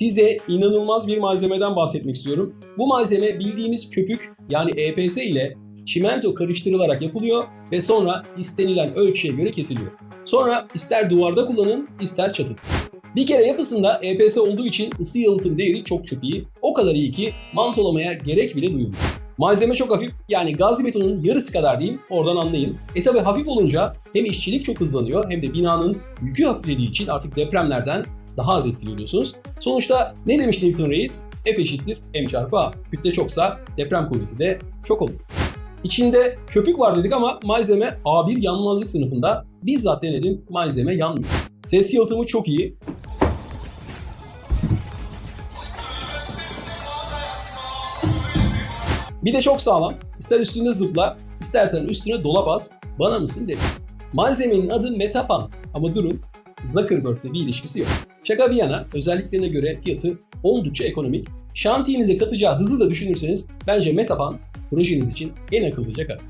size inanılmaz bir malzemeden bahsetmek istiyorum. Bu malzeme bildiğimiz köpük yani EPS ile çimento karıştırılarak yapılıyor ve sonra istenilen ölçüye göre kesiliyor. Sonra ister duvarda kullanın ister çatıda. Bir kere yapısında EPS olduğu için ısı yalıtım değeri çok çok iyi. O kadar iyi ki mantolamaya gerek bile duyulmuyor. Malzeme çok hafif yani gazi betonun yarısı kadar diyeyim oradan anlayın. E tabi hafif olunca hem işçilik çok hızlanıyor hem de binanın yükü hafiflediği için artık depremlerden daha az etkileniyorsunuz. Sonuçta ne demiş Newton Reis? F eşittir m çarpı a. Kütle çoksa deprem kuvveti de çok olur. İçinde köpük var dedik ama malzeme A1 yanmazlık sınıfında. Bizzat denedim malzeme yanmıyor. Ses yalıtımı çok iyi. Bir de çok sağlam. İster üstünde zıpla, istersen üstüne dolap as, bana mısın derim. Malzemenin adı Metapan ama durun Zuckerberg'le bir ilişkisi yok. Şaka bir yana özelliklerine göre fiyatı oldukça ekonomik. Şantiyenize katacağı hızı da düşünürseniz bence Metapan projeniz için en akıllıca karar.